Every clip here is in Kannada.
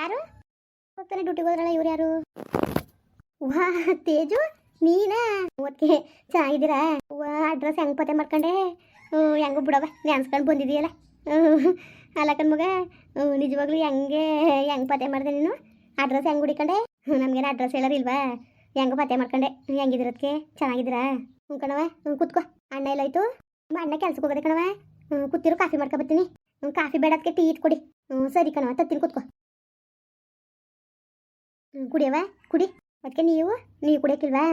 ಯಾರು ಹೋಗ್ತಾನೆ ಡ್ಯೂಟಿಗೆ ಹೋದ್ರಲ್ಲ ಇವ್ರು ಯಾರು ವಾ ತೇಜು ನೀನಾ ಓದ್ಕೆ ಚೆನ್ನಾಗಿದ್ದೀರಾ ವಾ ಅಡ್ರೆಸ್ ಹೆಂಗ್ ಪತ್ತೆ ಮಾಡ್ಕೊಂಡೆ ಹ್ಞೂ ಹೆಂಗು ಬಿಡವ ನೆನ್ಸ್ಕೊಂಡು ಬಂದಿದೀಯಲ್ಲ ಹ್ಞೂ ಅಲ್ಲ ಮಗ ಹ್ಞೂ ನಿಜವಾಗ್ಲೂ ಹೆಂಗೆ ಹೆಂಗ್ ಪತ್ತೆ ಮಾಡಿದೆ ನೀನು ಅಡ್ರೆಸ್ ಹೆಂಗ್ ಹುಡಿಕೊಂಡೆ ನಮ್ಗೇನು ಅಡ್ರೆಸ್ ಹೇಳೋರಿಲ್ವಾ ಹೆಂಗೋ ಪತ್ತೆ ಮಾಡ್ಕೊಂಡೆ ಹೆಂಗಿದಿರೋದಕ್ಕೆ ಚೆನ್ನಾಗಿದ್ದೀರಾ ಹ್ಞೂ ಕಣವ ಹ್ಞೂ ಕೂತ್ಕೋ ಅಣ್ಣ ನಿಮ್ಮ ಅಣ್ಣ ಕೆಲ್ಸಕ್ಕೆ ಹೋಗೋದೆ ಕಣವ ಹ್ಞೂ ಕೂತಿರು, ಕಾಫಿ ಮಾಡ್ಕೊ ಬರ್ತೀನಿ ಹ್ಞೂ ಕಾಫಿ ಬೇಡ ಅದಕ್ಕೆ ಟೀ ಇಟ್ಟು ಕೊಡಿ ಹ್ಞೂ ಸರಿ ಕಣವ ತತ್ತೀನಿ, ಕೂತ್ಕೋ. ಹ್ಞೂ ಕುಡಿಯವ? ಕುಡಿ. ಅದಕ್ಕೆ ನೀವು? ನೀವು ಕುಡಿಯೋಕ್ಕಿಲ್ವಾ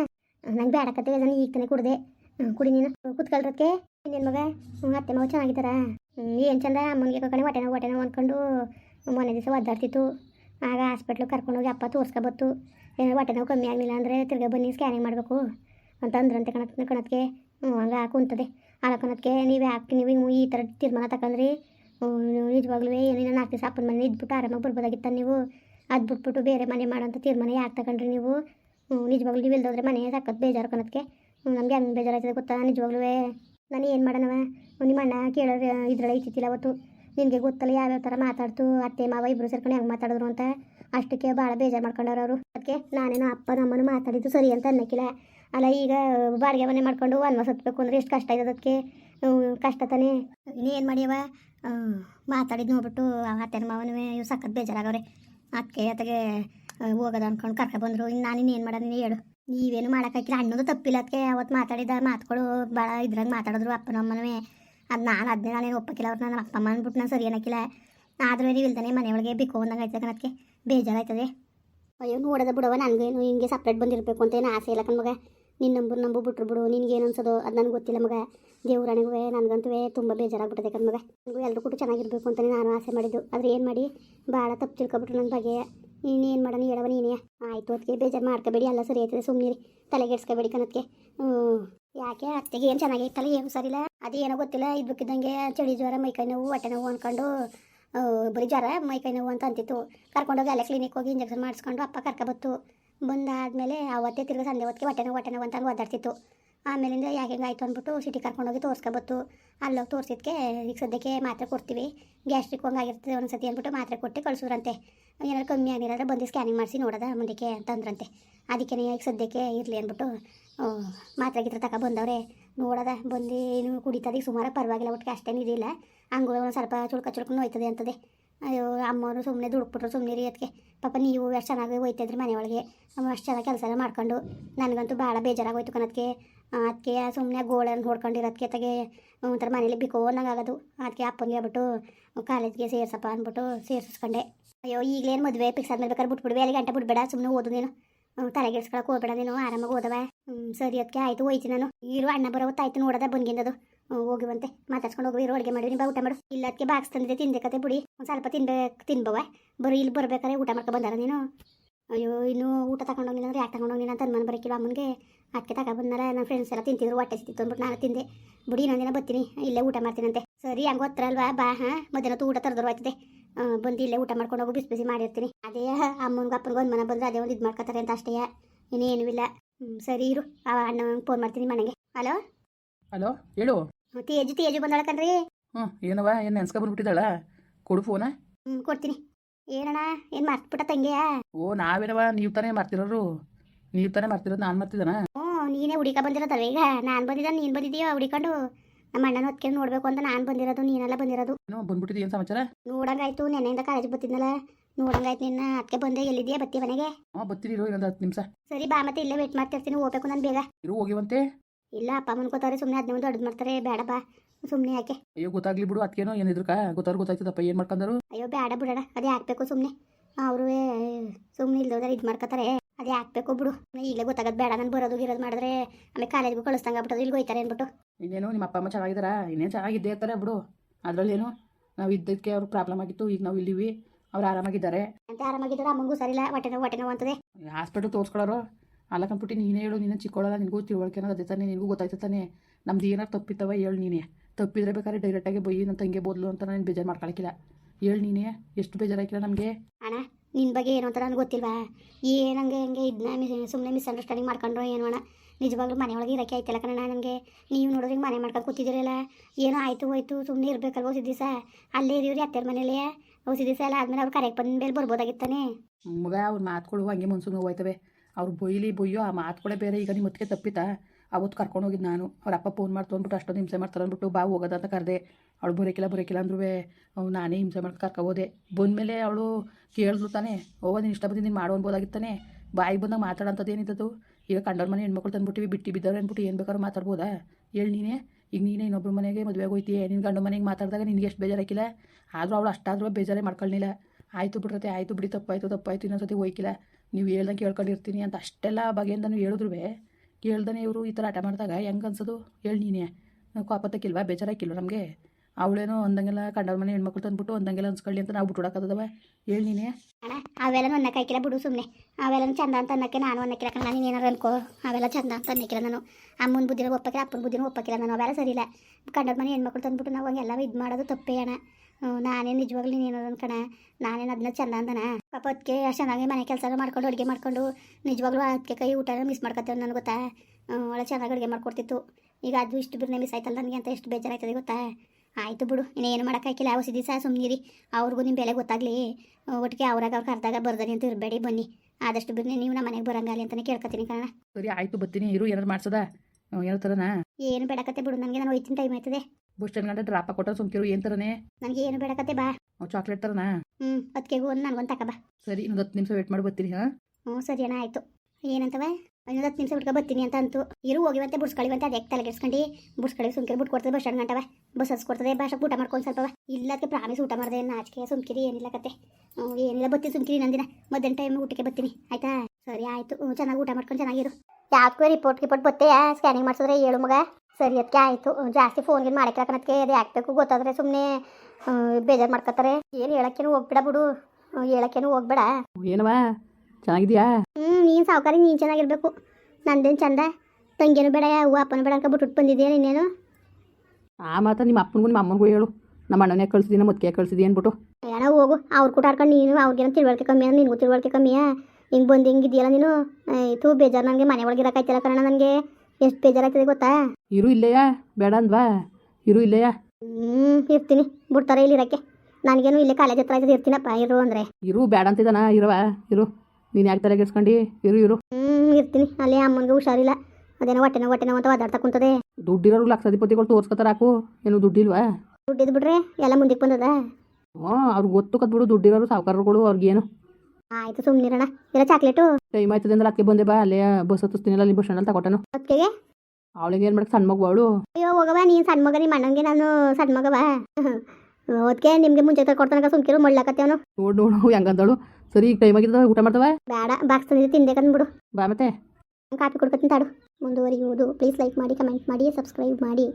ನಂಗೆ ಬೇಡಕತ್ತೆ ಅದನ್ನು ಈಗ ತಾನೇ ಕುಡ್ದೆ. ಹ್ಞೂ ಕುಡಿ ನೀನು. ಕೂತ್ಕೊಳ್ರದಕ್ಕೆ ಇನ್ನೇನು ಮಗ? ಹ್ಞೂ ಅತ್ತೆ ಮಗ ಚೆನ್ನಾಗಿದ್ದಾರಾ? ಹ್ಞೂ ಏನು ಚಂದ? ಅಮ್ಮನಿಗೆ ಕಣೆ ಹೊಟ್ಟೆ ನೋವು ಹೊಟ್ಟೆ ನೋವು ಅಂದ್ಕೊಂಡು ಮೊನ್ನೆ ದಿವಸ ಒದ್ದಾಡ್ತಿತ್ತು. ಆಗ ಹಾಸ್ಪಿಟ್ಲಿಗೆ ಕರ್ಕೊಂಡೋಗಿ ಅಪ್ಪ ತೋರಿಸ್ಕೊಬತ್ತು. ಏನೋ ಹೊಟ್ಟೆ ನೋವು ಕಮ್ಮಿ ಆಗಲಿಲ್ಲ ಅಂದರೆ ತಿರ್ಗಾ ಬನ್ನಿ ಸ್ಕ್ಯಾನಿಂಗ್ ಮಾಡಬೇಕು. ಅಂತ ಅಂದ್ರಂತೆ ಕಣತ್ ಕಣಕ್ಕೆ. ಹ್ಞೂ ಹಂಗೆ ಕುಂತದೆ. ಆಗ ನೀವೇ ಯಾಕೆ ನೀವು ಹಿಂಗೆ ಈ ಥರ ತೀರ್ಮಾನ ತಗೊಂಡ್ರಿ. ನಿಜವಾಗ್ಲೂ ಏನೇನು ನಾಲ್ಕು ದಿವಸ ಅಪ್ಪನ ಮನೆ ಇದ್ಬಿಟ್ಟು ಆರಾಮಾಗಿ ಬರ್ಬೋದಾಗಿತ್ತ ನೀವು? ಅದು ಬಿಟ್ಬಿಟ್ಟು ಬೇರೆ ಮನೆ ಮಾಡೋಂಥ ತೀರ್ಮಾನ ಯಾಕೆ ತಗೊಂಡ್ರಿ ನೀವು? ನಿಜವಾಗ್ಲೂ ನೀವು ಇಲ್ದೋದ್ರೆ ಮನೆ ಸಕ್ಕತ್ ಬೇಜಾರು ಕನಕ್ಕೆ ನಮಗೆ ಹೆಂಗೆ ಬೇಜಾರಾಯ್ತದೆ ಗೊತ್ತಾ ನಿಜವಾಗ್ಲೂ ನಾನು ಏನು ಮಾಡೋಣವ? ನಿಮ್ಮ ಅಣ್ಣ ಕೇಳೋರು ಇದ್ರೊಳಗೆ ಐತಿತ್ತಿಲ್ಲ ಅವತ್ತು. ನಿನಗೆ ಗೊತ್ತಲ್ಲ ಯಾವ್ಯಾವ ಥರ ಮಾತಾಡ್ತು, ಅತ್ತೆ, ಮಾವ ಇಬ್ಬರು ಸೇರ್ಕೊಂಡು ಹೆಂಗೆ ಮಾತಾಡಿದ್ರು ಅಂತ. ಅಷ್ಟಕ್ಕೆ ಭಾಳ ಬೇಜಾರು ಮಾಡ್ಕೊಂಡವ್ರು ಅದಕ್ಕೆ ನಾನೇನೋ ಅಪ್ಪ ಅಮ್ಮನೂ ಮಾತಾಡಿದ್ದು ಸರಿ ಅಂತ ಅನ್ನಕ್ಕಿಲ್ಲ. ಅಲ್ಲ, ಈಗ ಬಾಡಿಗೆ ಮನೆ ಮಾಡ್ಕೊಂಡು ವನ್ವಾಸ ಹತ್ಬೇಕು ಅಂದ್ರೆ ಎಷ್ಟು ಕಷ್ಟ ಅದಕ್ಕೆ? ಕಷ್ಟ ತಾನೇ? ಏನು ಮಾಡ್ಯವ? ಮಾತಾಡಿದ್ದು ನೋಡ್ಬಿಟ್ಟು ಅತ್ತೆ ಮಾವನೂ ಇವು ಸಖತ್ ಬೇಜಾರಾಗವ್ರೆ. ಅದಕ್ಕೆ ಅತ್ತಗೆ ಹೋಗೋದು ಅಂದ್ಕೊಂಡು ಕರ್ಕೊ ಬಂದರು. ಇನ್ನು ನಾನು ಇನ್ನೇನು ಮಾಡೋದು ನೀನು ಹೇಳು. ನೀವೇನು ಮಾಡೋಕ್ಕಾಗಿಲ್ಲ ಅಣ್ಣದು ತಪ್ಪಿಲ್ಲ ಅದಕ್ಕೆ ಅವತ್ತು ಮಾತಾಡಿದ ಮಾತುಗಳು ಭಾಳ ಇದ್ರಾಗ ಮಾತಾಡಿದ್ರು ಅಪ್ಪನ ಅಮ್ಮನೂ ಅದು ನಾನು ಅದನ್ನೇ ನಾನೇನು ಒಪ್ಪಕ್ಕಿಲ್ಲ. ಅವ್ರು ನನ್ನ ಅಪ್ಪ ಅಮ್ಮ ಅಂದ್ಬಿಟ್ಟು ನಾನು ಸರಿ ಅನ್ನಕ್ಕಿಲ್ಲ. ಆದರೂ ನೀವು ಇಲ್ದಾನೆ ಮನೆಯೊಳಗೆ ಬಿಕ್ಕೋ ಅಂದಂಗೆ ಆಯ್ತದೆ ಕಣಕ್ಕೆ ಬೇಜಾರಾಯ್ತದೆ. ಅಯ್ಯೋ, ನೋಡೋದ ಬಿಡವ ನನಗೇನು ಹಿಂಗೆ ಸಪ್ರೇಟ್ ಬಂದಿರಬೇಕು ಅಂತ ಏನು ಆಸೆ ಇಲ್ಲ ಕಣ್ ನಂಬರ್ ನಂಬು ಬಿಟ್ರು ಬಿಡು. ನಿನಗೇನು ಅನ್ಸೋದು? ಅದು ನನಗೆ ಗೊತ್ತಿಲ್ಲ ಮಗ. ದೇವ್ರಣಿಗೂ ನನಗಂತೂ ತುಂಬ ಬೇಜಾರಾಗ್ಬಿಟ್ಟದೆ ಕಣ್ ಮಗ. ನನಗೂ ಎಲ್ಲರೂ ಕೂಡ ಚೆನ್ನಾಗಿರ್ಬೇಕು ಅಂತಲೇ ನಾನು ಆಸೆ ಮಾಡಿದ್ದು. ಆದರೆ ಏನು ಮಾಡಿ? ಭಾಳ ತಪ್ಪು ತಿಳ್ಕೊಬಿಟ್ರು ನನ್ನ ಬಗ್ಗೆ. ಇನ್ನೇನು ಮಾಡೋಣ ಹೇಳವ ನೀನೇ? ಆಯಿತು ಅದಕ್ಕೆ ಬೇಜಾರು ಮಾಡ್ಕೋಬೇಡಿ. ಎಲ್ಲ ಸರಿ ಆಯ್ತದೆ ಸುಮ್ಮನೆ ತಲೆಗೆಡ್ಸ್ಕೋಬೇಡಿ ಕಣಕ್ಕೆ ಯಾಕೆ ಅತ್ತೆಗೆ ಏನು ಚೆನ್ನಾಗಿತ್ತಲ್ಲ ಏನು ಸರಿಲ್ಲ ಅದೇನೋ ಗೊತ್ತಿಲ್ಲ ಇದ್ದಕ್ಕಿದ್ದಂಗೆ ಚಳಿ ಜ್ವರ ಮೈಕೈ ನೋವು, ಹೊಟ್ಟೆ ನೋವು ಅಂದ್ಕೊಂಡು ಬರೀ ಜ್ವರ ಮೈಕೈ ನೋವು ಅಂತ ಅಂತಿತ್ತು. ಕರ್ಕೊಂಡೋಗಿ ಅಲ್ಲೇ ಕ್ಲಿನಿಕ್ ಹೋಗಿ ಇಂಜೆಕ್ಷನ್ ಮಾಡಿಸ್ಕೊಂಡು ಅಪ್ಪ ಕರ್ಕೊಬತ್ತು. ಬಂದಾದಮೇಲೆ ಅವತ್ತೇ ತಿರ್ಗಿ ಸಂಜೆ ಹೊತ್ತಿಗೆ ಹೊಟ್ಟೆ ನೋವು ಹೊಟ್ಟೆ ನೋವು ಅಂತ ಓದಾಡ್ತಿತ್ತು ಆಮೇಲಿಂದ ಯಾಕೆ ಆಯಿತು ಅಂದ್ಬಿಟ್ಟು ಸಿಟಿ ಕರ್ಕೊಂಡೋಗಿ ತೋರಿಸ್ಕೊಬತ್ತು. ಅಲ್ಲೋಗಿ ತೋರಿಸಿದ್ಕೆ ಈಗ ಸದ್ಯಕ್ಕೆ ಮಾತ್ರೆ ಕೊಡ್ತೀವಿ. ಗ್ಯಾಸ್ಟ್ರಿಕ್ ಹಂಗಾಗಿರ್ತದೆ ಒಂದ್ಸತಿ ಅಂದ್ಬಿಟ್ಟು ಮಾತ್ರೆ ಕೊಟ್ಟು ಕಳಿಸೋರಂತೆ ಏನಾದ್ರು ಕಮ್ಮಿ ಆಗಿರೋದ್ರೆ ಬಂದು ಸ್ಕ್ಯಾನಿಂಗ್ ಮಾಡಿಸಿ ನೋಡೋದ ಮುಂದಕ್ಕೆ ಅಂತಂದ್ರಂತೆ ಅದಕ್ಕೆ ಈಗ ಸದ್ಯಕ್ಕೆ ಇರಲಿ ಅಂದ್ಬಿಟ್ಟು ಮಾತ್ರೆ ಗಿತ್ರ ತಕ ಬಂದವ್ರೆ. ನೋಡೋದ, ಬಂದು ಏನು ಕುಡಿತದೆ ಸುಮಾರು ಪರವಾಗಿಲ್ಲ, ಒಟ್ಟಿಗೆ ಅಷ್ಟೇನು ಇದಿಲ್ಲ. ಹಂಗೂ ಒಂದು ಸ್ವಲ್ಪ ಚುಳ್ಕ ಚುಳ್ಕ ನೋಯ್ತದೆ ಅಂತದೆ. ಅಯ್ಯೋ, ಅಮ್ಮವರು ಸುಮ್ಮನೆ ದುಡ್ಕ್ಬಿಟ್ರು ಸುಮ್ಮನೆ ರೀ ಅದಕ್ಕೆ ಪಾಪ ನೀವು ಎಷ್ಟು ಚೆನ್ನಾಗಿ ಹೋಯ್ತಿದ್ರಿ ಮನೆಯೊಳಗೆ. ಅಷ್ಟು ಚೆನ್ನಾಗಿ ಕೆಲಸ ಎಲ್ಲ ಮಾಡ್ಕೊಂಡು ನನಗಂತೂ ಭಾಳ ಬೇಜಾರಾಗೋಯ್ತು ಕಣದಕ್ಕೆ ಅದಕ್ಕೆ ಸುಮ್ಮನೆ ಗೋಳನ್ನು ಹೊಡ್ಕೊಂಡಿರೋದಕ್ಕೆ ತಗೆ ಒಂಥರ ಮನೇಲಿ ಬಿಕೋ ಆಗೋದು. ಅದಕ್ಕೆ ಅಪ್ಪನಿಗೆ ಹೇಳ್ಬಿಟ್ಟು, ಕಾಲೇಜ್ಗೆ ಸೇರ್ಸಪ್ಪ ಅಂದ್ಬಿಟ್ಟು ಸೇರಿಸ್ಕೊಂಡೆ ಅಯ್ಯೋ, ಈಗಲೇನು ಮದುವೆ ಫಿಕ್ಸ್ ಆದ್ಮೇಲೆ ಬೇಕಾದ್ರೆ ಬಿಟ್ಬಿಡ್ವಿ. ಅಲ್ಲಿ ಗಂಟೆ ಬಿಡ್ಬೇಡ ಸುಮ್ಮನೆ ಓದು ನೀನು. ತಲೆಗೆಡ್ಸ್ಕೊಳಕ್ಕೆ ಹೋಗ್ಬೇಡ ನೀನು. ಆರಾಮಾಗಿ ಓದವ ಸರಿ ಅದಕ್ಕೆ ಆಯಿತು ಹೋಯ್ತು ನಾನು. ಇರು, ಅಣ್ಣ ಬರೋ ಹೊತ್ತಾಯ್ತು ನೋಡದ ಬಂಗಿಂದದು ಹ್ಞೂ ಹೋಗುವಂತೆ ಮಾತಾಡ್ಸ್ಕೊಂಡು ಹೋಗಿ ರೋಡ್ಗೆ ಮಾಡಿ ಬಾ, ಊಟ ಮಾಡು. ಇಲ್ಲ ಅದಕ್ಕೆ ಬಾಕ್ಸ್ ತಂದಿದೆ ತಿಂದೆ ಬಿಡಿ ಒಂದು ಸ್ವಲ್ಪ ತಿನ್ಬೇಕು ತಿನ್ಬವ ಬರೀ ಇಲ್ಲಿ ಬರ್ಬೇಕಾದ್ರೆ ಊಟ ಮಾಡ್ಕೊ ಬಂದಾರ ನೀನು? ಅಯ್ಯೋ, ಇನ್ನೂ ಊಟ ತಗೊಂಡೋಗಿಲ್ಲ ಅಂದ್ರೆ ಯಾಕೆ ತಗೊಂಡೋಗಿಲ್ಲ ಅಂತ ಅನುಮಾನ ಬರೋಕ್ಕಿಲ್ಲ ಅಮ್ಮನಿಗೆ? ಅದಕ್ಕೆ ಬಂದನಲ್ಲ ನನ್ನ ಫ್ರೆಂಡ್ಸ್ ಎಲ್ಲ ತಿಂತಿದ್ರು, ಹೊಟ್ಟೆ ಸಿಕ್ತಿತ್ತು ಅಂದ್ಬಿಟ್ಟು ನಾನು ತಿಂದೆ. ಬಿಡಿ ಇನ್ನೊಂದಿನ ಬರ್ತೀನಿ. ಇಲ್ಲೇ ಊಟ ಮಾಡ್ತೀನಂತೆ. ಸರಿ, ಹಂಗೆ ಗೊತ್ತಿರಲ್ವಾ ಬಾ, ಹಾಂ? ಮಧ್ಯಾಹ್ನ ಊಟ ತರದ್ರು ಆಯ್ತದೆ ಬಂದು ಇಲ್ಲೇ ಊಟ ಮಾಡ್ಕೊಂಡು ಹೋಗಿ, ಬಿಸಿ ಬಿಸಿ ಮಾಡಿರ್ತೀನಿ. ಅದೇ ಅಮ್ಮನಿಗೆ, ಅಪ್ಪನಿಗೆ ಒಂದು ಮನೆ ಬಂದರೆ ಅದೇ ಒಂದು ಇದು ಮಾಡ್ಕೊತಾರೆ ಅಂತ ಅಷ್ಟೇ. ಇನ್ನೇನು ಇಲ್ಲ. ಸರಿ, ಇರು. ಆ ಅಣ್ಣ ಫೋನ್ ಮಾಡ್ತೀನಿ ಮನೆಗೆ. ಹಲೋ ಹಲೋ ಹೇಳು. ತೇಜು ತೇಜು ಬಂದಾಳ ಕಣ್ರಿ? ಹ್ಞೂ ಏನವ ಏನು ನೆನ್ಸ್ಕೊ ಬಂದ್ಬಿಟ್ಟಿದ್ದಾಳ? ಕೊಡು ಫೋನ ಹ್ಞೂ ಕೊಡ್ತೀನಿ. ಏನಣ್ಣ ಏನು ಮರ್ತ್ಬಿಟ್ಟ ತಂಗಿಯ? ಓ ನಾವೇನವ ನೀವು ತಾನೇ ಮರ್ತಿರೋರು. ನೀವು ತಾನೇ ಮರ್ತಿರೋದು ನಾನು ಮರ್ತಿದ್ದಾನ? ಹ್ಞೂ ನೀನೇ ಹುಡಿಕ ಬಂದಿರೋದಲ್ಲ ಈಗ. ನಾನು ಬಂದಿದ್ದ ನೀನು ಬಂದಿದ್ದೀಯೋ ಹುಡಿಕೊಂಡು? ನಮ್ಮ ಅಣ್ಣನ ಹೊತ್ಕೊಂಡು ನೋಡ್ಬೇಕು ಅಂತ ನಾನು ಬಂದಿರೋದು ನೀನೆಲ್ಲ ಬಂದಿರೋದು. ಏನೋ ಬಂದ್ಬಿಟ್ಟಿದ್ದು ಏನು ಸಮಾಚಾರ? ನೋಡಂಗಾಯ್ತು ನೆನೆಯಿಂದ ಕಾಲೇಜ್ ಬರ್ತಿದ್ನಲ್ಲ. ನೋಡಂಗಾಯ್ತು ನಿನ್ನ ಅದಕ್ಕೆ ಬಂದೆ ಎಲ್ಲಿದೆಯಾ ಬತ್ತಿ ಮನೆಗೆ? ಹಾಂ ಬರ್ತೀರಿ ಇರೋ ಇನ್ನೊಂದು ಹತ್ತು ನಿಮಿಷ. ಸರಿ ಬಾ ಮತ್ತೆ ಇಲ್ಲೇ ವೇಟ್ ಮಾಡ್ತಿರ್ತೀನಿ ಹೋಗ್ಬೇಕು ನಾನು ಬೇಗ. ಇರು ಹೋಗಿವಂತೆ. ಇಲ್ಲ ಅಪ್ಪ ಅನ್ಕೋತಾರೆ ಸುಮ್ಮನೆ ಅದನ್ನ ದೊಡ್ಡದು ಮಾಡ್ತಾರೆ ಬೇಡ ಬಾ ಸುಮ್ಮನೆ ಯಾಕೆ? ಅಯ್ಯೋ ಗೊತ್ತಾಗ್ಲಿ ಬಿಡು ಅದಕ್ಕೇನೋ ಏನಿದ್ರಕ ಗೊತ್ತಾರು ಗೊತ್ತಾಯ್ತದಪ್ಪ ಏನು ಮಾಡ್ಕೊಂಡರು ಅಯ್ಯೋ ಬೇಡ ಬಿಡೋಣ ಅದೇ ಹಾಕ್ಬೇಕು ಸುಮ್ಮನೆ ಅವರು ಸುಮ್ಮನೆ ಇಲ್ದೋದ್ರೆ ಇದು ಮಾಡ್ಕೋತಾರೆ ಅದೇ ಹಾಕ್ಬೇಕು ಬಿಡು. ಈಗಲೇ ಗೊತ್ತಾಗೋದು ಬೇಡ ನಾನು ಬರೋದು ಗಿರೋದು ಮಾಡಿದ್ರೆ ಆಮೇಲೆ ಕಾಲೇಜ್ಗೂ ಕಳಿಸ್ದಂಗೆ ಆಗ್ಬಿಟ್ಟದು ಇಲ್ಲಿ ಹೋಯ್ತಾರೆ ಅಂದ್ಬಿಟ್ಟು. ಇನ್ನೇನು ನಿಮ್ಮ ಅಪ್ಪ ಅಮ್ಮ ಚೆನ್ನಾಗಿದ್ದಾರಾ ಇನ್ನೇನು ಚೆನ್ನಾಗಿದ್ದೇ ಇರ್ತಾರೆ ಬಿಡು. ಅದರಲ್ಲೇನು ನಾವು ಇದ್ದಕ್ಕೆ ಅವ್ರಿಗೆ ಪ್ರಾಬ್ಲಮ್ ಆಗಿತ್ತು ಈಗ ನಾವು ಇಲ್ಲಿವಿ ಅವ್ರು ಆರಾಮಾಗಿದ್ದಾರೆ. ಅಂತ ಆರಾಮಾಗಿದ್ದಾರೆ? ಅಮ್ಮಂಗೂ ಸರಿಲ್ಲ ಹೊಟ್ಟೆ ನೋವು ಹೊಟ್ಟೆ ನೋವು ಅಂತದೆ. ಹಾಸ್ಪಿಟ್ಲ್ ತೋರಿಸ್ಕೊಳ್ಳೋರು ಅಲ್ಲ ಕಂಪ್ಯೂಟಿ ನೀನೇ ಹೇಳು ನಿನ್ನ ಚಿಕ್ಕೋಳಲ್ಲ ನಿನಗೂ ತಿಳುವಳಿಕೆ ಅದೇ ತಾನೇ ನಿನಗೂ ಗೊತ್ತಾಯ್ತು ತಾನೇ. ನಮ್ದು ಏನಾರು ತಪ್ಪಿತ್ತವ ಹೇಳು ನೀನೇ. ತಪ್ಪಿದ್ರೆ ಬೇಕಾದ್ರೆ ಡೈರೆಕ್ಟಾಗಿ ಬೈ ನನ್ನ ತಂಗೆ ಬೋದ್ಲು ಅಂತ ನಾನು ಬೇಜಾರು ಮಾಡ್ಕೊಳಕ್ಕಿಲ್ಲ. ಹೇಳು ನೀನೇ ಎಷ್ಟು ಬೇಜಾರಾಗಿಲ್ಲ ನಮಗೆ? ಅಣ್ಣ ನಿನ್ನ ಬಗ್ಗೆ ಏನು ಅಂತ ನನಗೆ ಗೊತ್ತಿಲ್ವಾ? ಏನಂಗೆ ಹಂಗೆ ಇದನ್ನ ಸುಮ್ಮನೆ ಮಿಸ್ಅಂಡರ್ಸ್ಟ್ಯಾಂಡಿಂಗ್ ಮಾಡ್ಕೊಂಡ್ರು ಏನು ಅಣ್ಣ. ನಿಜವಾಗ್ಲೂ ಮನೆಯೊಳಗೆ ಇರೋಕ್ಕೆ ಆಯ್ತಲ್ಲ ಕಣ ನನಗೆ ನೀವು ನೋಡಿದ್ರೆ ಮನೆ ಮಾಡ್ಕೊಂಡು ಕೂತಿದ್ದೀರಲ್ಲ. ಏನೋ ಆಯಿತು ಹೋಯ್ತು ಸುಮ್ಮನೆ ಇರಬೇಕಲ್ವ ಸಿದ್ದಿ ದಿವಸ? ಅಲ್ಲೇ ಇದ್ದೀವ್ರಿ ಅತ್ತೆರ ಮನೇಲಿ. ಹೊಸ ದಿವಸ ಎಲ್ಲ ಆದಮೇಲೆ ಅವ್ರು ಕರೆಕ್ಟ್ ಬಂದ ಮೇಲೆ ಬರ್ಬೋದಾಗಿತ್ತಾನೆ ಮಗ ಅವ್ರು ಮಾತುಗಳು ಹಂಗೆ ಮನ್ಸು ನೋವು ಹೋಯ್ತವೆ ಅವ್ರು ಬೊಯ್ಲಿ ಬೊಯ್ಯೋ ಆ ಮಾತುಗಳೇ ಬೇರೆ. ಈಗ ನಿಮ್ಮ ಹೊತ್ತಿಗೆ ತಪ್ಪಿತಾ? ಅವತ್ತು ಕರ್ಕೊಂಡು ಹೋಗಿದ್ದು ನಾನು. ಅವ್ರ ಅಪ್ಪ ಫೋನ್ ಮಾಡಿ ಅಂದ್ಬಿಟ್ಟು ಅಷ್ಟೊಂದು ಹಿಂಸೆ ಮಾಡ್ತಾರೆ ಅಂದ್ಬಿಟ್ಟು ಬಾ ಹೋಗೋದ ಅಂತ ಕರೆದೆ. ಅವಳು ಬರೋಕಿಲ್ಲ ಬರೋಕಿಲ್ಲ ಅಂದ್ರೂ ನಾನೇ ಹಿಂಸೆ ಮಾಡ್ಕೊಂಡು ಕರ್ಕೊ ಹೋದೆ ಬಂದಮೇಲೆ ಅವಳು ಕೇಳಿದ್ರು ತಾನೇ, ಓ ನೀನು ಇಷ್ಟ ಬಂದು ನೀನು ಮಾಡೋ ತಾನೆ. ಬಾಯಿಗೆ ಬಂದಾಗ ಮಾತಾಡೋಂಥದ್ದು ಏನಿದ್ದದು ಈಗ ಕಂಡವ್ರ ಮನೆ ಹೆಣ್ಮಕ್ಳು ತಂದ್ಬಿಟ್ಟಿವಿ, ಬಿಟ್ಟು ಬಿದ್ದವ್ರು ಅಂದ್ಬಿಟ್ಟು ಏನು ಬೇಕಾದ್ರೂ ಮಾತಾಡ್ಬೋದಾ? ಹೇಳಿ ನೀನೇ, ಈಗ ನೀನೇ ಇನ್ನೊಬ್ರ ಮನೆಗೆ ಮದುವೆಗೆ ಹೋಯ್ತೀಯ. ನಿನ್ನ ಗಂಡ ಮನೆಗೆ ಮಾತಾಡಿದಾಗ ನಿನಗೆ ಎಷ್ಟು ಬೇಜಾರಾಕಿಲ್ಲ? ಆದರೂ ಅವಳು ಅಷ್ಟಾದರೂ ಬೇಜಾರೇ ಮಾಡ್ಕೊಳ್ಳಿಲ್ಲ ಆಯಿತು ಬಿಡ್ರತೆ ಆಯಿತು ಬಿಡಿ, ತಪ್ಪಾಯಿತು ತಪ್ಪಾಯಿತು, ಇನ್ನೊಂದ್ಸತಿ ಹೋಯ್ಕಿಲ್ಲ. ನೀವು ಹೇಳ್ದಂಗೆ ಕೇಳ್ಕೊಂಡಿರ್ತೀನಿ ಅಂತ ಅಷ್ಟೆಲ್ಲ ಬಗೆಯಿಂದನೂ ಹೇಳಿದ್ರು ಕೇಳ್ದಾನೆ ಇವರು ಈ ಥರ ಆಟ ಮಾಡಿದಾಗ ಹೆಂಗೆ ಅನ್ಸೋದು? ಹೇಳಿ ನೀನೇ. ಕೋಪತ್ತಕ್ಕಿಲ್ವಾ ಬೇಜಾರಾಕಿಲ್ವ ನಮಗೆ? ಅವಳೇನೋ ಒಂದಂಗೆಲ್ಲ ಕಂಡವ್ರ ಮನೆ ಹೆಣ್ಮಕ್ಳು ತಂದ್ಬಿಟ್ಟು ಒಂದಂಗೆಲ್ಲ ಅನ್ಸ್ಕೊಳ್ಳಿ ಅಂತ ನಾವು ಬಿಟ್ಬಿಡಕ್ಕದವ ಹೇಳಿ ನೀನೇ. ಅವೆಲ್ಲ ಅನ್ನಕ್ಕಾಯ್ಕಿಲ್ಲ ಬಿಡು ಸುಮ್ಮನೆ ಅವೆಲ್ಲ ಚಂದ ಅಂತ ಅನ್ನಕ್ಕೆ ನಾನು ಅನ್ನಕ್ಕಿಲ್ಲ ಕಣ ನಾನು ಏನಾರು ಅನ್ಕೋ. ಅವೆಲ್ಲ ಚಂದ ಅಂತ ಅನ್ನಕ್ಕಿಲ್ಲ ನಾನು. ಅಮ್ಮನ ಬುದ್ಧಿನ ಒಪ್ಪಕ್ಕಿಲ್ಲ, ಅಪ್ಪನ ಬುದ್ಧಿನ ಒಪ್ಪಕ್ಕಿಲ್ಲ ನಾನು. ಅವೆಲ್ಲ ಸರಿ ಇಲ್ಲ ಕಂಡವ್ರ ಮನೆ ಹೆಣ್ಮಕ್ಳು ತಂದ್ಬಿಟ್ಟು ನಾವು ಹಂಗೆಲ್ಲ ಇದು ಮಾಡೋದು ತಪ್ಪೇ ಅಣ್ಣ. ನಾನೇ ನಿಜವಾಗ್ಲಿ ನೀನು ಅನ್ಕಣ? ನಾನೇನು ಅದನ್ನ ಚಂದ ಅಂದನ? ಪಾಪ ಅದಕ್ಕೆ ಚೆನ್ನಾಗಿ ಮನೆ ಕೆಲಸ ಮಾಡ್ಕೊಂಡು, ಅಡುಗೆ ಮಾಡ್ಕೊಂಡು, ನಿಜವಾಗ್ಲೂ ಅದಕ್ಕೆ ಕೈ ಊಟ ಮಿಸ್ ಮಾಡ್ಕೊತೇವೆ ನನಗೆ ಗೊತ್ತಾ? ಒಳ್ಳೆ ಚೆನ್ನಾಗಿ ಅಡುಗೆ ಮಾಡ್ಕೊಡ್ತಿತ್ತು. ಈಗ ಅದು ಇಷ್ಟು ಬಿರ್ನೆ ಮಿಸ್ ಆಯ್ತಲ್ಲ ನನಗೆ ಅಂತ ಎಷ್ಟು ಬೇಜಾರಾಯ್ತದೆ ಗೊತ್ತಾ? ಆಯಿತು ಬಿಡು ಇನ್ನೇನು ಮಾಡೋಕ್ಕಾಗಿಲ್ಲ ಯಾವ ಸಿದ್ದಿ ಸಹ ಸುಮ್ಮನಿರಿ ಅವ್ರಿಗೂ ನಿಮ್ಮ ಬೆಲೆ ಗೊತ್ತಾಗಲಿ. ಒಟ್ಟಿಗೆ ಅವ್ರಾಗ ಅವ್ರು ಕರೆದಾಗ ಬರ್ದಾನೆ ಅಂತ ಇರಬೇಡಿ ಬನ್ನಿ. ಆದಷ್ಟು ಬಿರ್ನೆ ನೀವು ನಮ್ಮ ಮನೆಗೆ ಬರಂಗಾಲಿ ಅಂತಲೇ ಕೇಳ್ಕೊತೀನಿ ಕಣ ಸರಿ, ಆಯಿತು, ಬರ್ತೀನಿ. ಇರು, ಏನಾದ್ರು ಮಾಡ್ಸದ? ಏನೋ ಥರನಾ ಏನು ಬೇಡಕತ್ತೆ ಬಿಡು ನನಗೆ ನಾನು ಹೋಯ್ತಿನ ಟೈಮ್ ಆಯ್ತದೆ. ಬಸ್ ಸ್ಟ್ಯಾಂಡ್ ಗಂಟೆ ಡ್ರಾಪ ಕೊಟ್ಟರೆ ಸುಮ್ಕಿರು ಏನು ಥರನೇ ನನಗೆ ಏನು ಬೇಡಕತ್ತೆ ಬಾ. ಚಾಕ್ಲೇಟ್ ಥರನಾ ಹ್ಞೂ ಅದಕ್ಕೆಗೂ ಒಂದು ನನಗೊಂದು ತಕ ಬಾ. ಸರಿ ಇನ್ನೊಂದು ಹತ್ತು ನಿಮಿಷ ವೇಟ್ ಮಾಡಿ ಬರ್ತೀನಿ ಹಾ? ಹ್ಞೂ ಸರಿ ಅಣ್ಣ ಆಯಿತು. ಏನಂತವ? ಇನ್ನೊಂದು ಹತ್ತು ನಿಮಿಷ ಬಿಟ್ಕೊ ಬರ್ತೀನಿ ಅಂತ ಅಂತು. ಇರು ಹೋಗಿವಂತೆ ತಲೆ ಅದಕ್ಕೆ ತಲೆಗೆಡ್ಸ್ಕೊಂಡು ಬುಡ್ಸ್ಕೊಳಿ ಸುಮ್ಕಿರಿ ಬಿಟ್ಟು ಕೊಡ್ತದೆ ಬಸ್ ಸ್ಟ್ಯಾಂಡ್ ಗಂಟವ. ಬಸ್ ಹಸ್ಕೊಡ್ತದೆ ಭಾಷೆ ಊಟ ಮಾಡ್ಕೊಂಡು ಸ್ವಲ್ಪ ಇಲ್ಲದಕ್ಕೆ ಪ್ರಾಮಿಸ್ ಊಟ ಮಾಡಿದೆ ನಾಚಿಕೆ ಸುಮ್ಕಿರಿ ಏನಿಲ್ಲ ಕತೆ. ಏನಿಲ್ಲ ಬರ್ತೀನಿ ಸುಮ್ಕಿರಿ ನಂದಿನ ಮಧ್ಯಾಹ್ನ ಟೈಮ್ ಊಟಕ್ಕೆ ಬರ್ತೀನಿ ಆಯ್ತಾ? ಸರಿ ಆಯ್ತು. ಚೆನ್ನಾಗಿ ಊಟ ಮಾಡ್ಕೊಂಡು ಚೆನ್ನಾಗಿರು. ಯಾಕೆ ರಿಪೋರ್ಟ್ ರಿಪೋರ್ಟ್ ಬತ್ತೆಯಾ ಸ್ಕ್ಯಾನಿಂಗ್ ಮಾಡಿಸಿದ್ರೆ ಹೇಳು ಮಗ. ಸರಿ ಅದಕ್ಕೆ ಆಯಿತು. ಜಾಸ್ತಿ ಫೋನ್ಗೆ ಮಾಡಕ್ಕೆ ಅದು ಯಾಕಬೇಕು ಗೊತ್ತಾದ್ರೆ ಸುಮ್ಮನೆ ಬೇಜಾರು ಮಾಡ್ಕೊತಾರೆ ಏನು ಹೇಳಕ್ಕೇನು ಹೋಗ್ಬೇಡ ಬಿಡು. ಹೇಳಕ್ಕೇನು ಹೋಗ್ಬೇಡ. ಏನವ ಚೆನ್ನಾಗಿದ್ಯಾ? ಹ್ಞೂ ನೀನು ಸಾವುಕಾರಿ ನೀನು ಚೆನ್ನಾಗಿರ್ಬೇಕು. ನಂದೇನು ಚಂದ? ತಂಗೇನು ಬೇಡ ಹೂವು ಅಪ್ಪನ ಬೇಡ ಅಂತ ಬಿಟ್ಟು ಬಂದಿದ್ದೀಯ ನೀನೇನು? ಆ ಮಾತ್ರ ನಿಮ್ಮ ಅಪ್ಪನಿಗೂ ನಿಮ್ಮ ಅಮ್ಮನಿಗೂ ಹೇಳು. ನಮ್ಮ ಅಣ್ಣನೇ ಕಳ್ಸಿದ್ದೀನಿ ಮತ್ತೆ ಕಳ್ಸಿದಿ ಅಂದ್ಬಿಟ್ಟು. ಏನೋ ಹೋಗು. ಅವ್ರು ಹಾಕೊಂಡು ನೀನು ಅವ್ರಿಗೇನೋ ತಿಳುವಳಿಕೆ ಕಮ್ಮಿಯ ನಿನಗೂ ತಿಳುವಳಿಕೆ ಕಮ್ಮಿಯಾ? ಹಿಂಗೆ ಬಂದು ಹಿಂಗಿದೆಯಲ್ಲ ನೀನು? ಇತ್ತು ಬೇಜಾರು ನನಗೆ ಮನೆ ಒಳಗೆ ಇರೋಕ್ಕಾಯ್ತಿಲ್ಲ ಕಣ ನನಗೆ ಎಷ್ಟು ಬೇಜಾರಾಯ್ತದೆ ಗೊತ್ತಾ? ಇರು ಇಲ್ಲಯ್ಯ ಬೇಡ ಅಂದ್ವಾ? ಇರು ಇಲ್ಲಯ್ಯ. ಹ್ಞೂ ಇರ್ತೀನಿ. ಬಿಡ್ತಾರೆ ಇಲ್ಲಿ ಇರೋಕ್ಕೆ. ನನಗೇನು ಇಲ್ಲೇ ಕಾಲೇಜ್ ಹತ್ರ ಆಯ್ತದೆ ಇರ್ತೀನಪ್ಪ ಇರು ಅಂದರೆ. ಇರು ಬೇಡ ಅಂತಿದ್ದಾನ ಇರುವ ಇರು ನೀನು ಯಾಕೆ ತಲೆಗೆಡ್ಸ್ಕೊಂಡು ಇರು ಇರು. ಹ್ಞೂ ಇರ್ತೀನಿ. ಅಲ್ಲೇ ಅಮ್ಮನಿಗೆ ಹುಷಾರಿಲ್ಲ. ಅದೇನೋ ಹೊಟ್ಟೆ ನೋವು ಹೊಟ್ಟೆ ನೋವು ಅಂತ ಒದಾಡ್ತಾ ಕುಂತದೆ. ದುಡ್ಡಿರೋರು ಲಕ್ಷಾಧಿಪತಿಗಳು ತೋರ್ಸ್ಕೊತಾರ ಹಾಕು. ಏನು ದುಡ್ಡಿಲ್ವಾ? ದುಡ್ಡಿದ್ದು ಬಿಡ್ರಿ ಎಲ್ಲ ಮುಂದಕ್ಕೆ ಬಂದದ? ಹ್ಞೂ ಅವ್ರಿಗೆ ಗೊತ್ತು ಕದ್ಬಿಡು ದುಡ್ಡಿರೋರು ಸಾವುಕಾರರುಗಳು ಅವ್ರಿಗೇನು. ಆಯಿತು ಸುಮ್ಮನಿರೋಣ ಇಲ್ಲ ಚಾಕ್ಲೇಟು ಟೈಮ್ ಆಯ್ತದೆ ಅಂದ್ರೆ ಅದಕ್ಕೆ ಬಂದೆ ಬಾ ಅಲ್ಲೇ ಬಸ್ ಹತ್ತಿಸ್ತೀನಲ್ಲ ಅಲ್ಲಿ ಬಸ್ ಸ್ಟ್ಯಾಂಡಲ್ಲಿ ತಗೊಟ್ಟನು. ಅದಕ್ಕೆ ಅವಳಿಗೆ ಏನು ಮಾಡಕ್ಕೆ ಸಣ್ಣ ಮಗು ಅವಳು? ಅಯ್ಯೋ ಹೋಗವ ನೀನು ಸಣ್ಣ ಮಗ ನಿಮ್ಮ ಅಣ್ಣಂಗೆ ನಾನು ಸಣ್ಣ ಮಗವ ಅದಕ್ಕೆ ನಿಮಗೆ ಮುಂಚೆ ಕೊಡ್ತಾನಕ ಸುಮ್ಕಿರು ಮಳ್ಳಕತ್ತೇವನು ನೋಡು ನೋಡು ಹೆಂಗಂದಳು ಸರಿ ಈಗ ಟೈಮ್ ಆಗಿದ್ದ ಊಟ ಮಾಡ್ತವ? ಬೇಡ ಬಾಕ್ಸ್ ತಂದಿದ್ದು ಬಿಡು. ಬಾ ಮತ್ತೆ. ಕಾಫಿ ಕೊಡ್ಕೊತೀನಿ ತಾಡು ಮುಂದುವರಿಯುವುದು. ಪ್ಲೀಸ್ ಲೈಕ್ ಮಾಡಿ ಕಮೆಂಟ್ ಮಾಡಿ ಸಬ್ಸ್ಕ್ರೈಬ್ ಮಾಡಿ.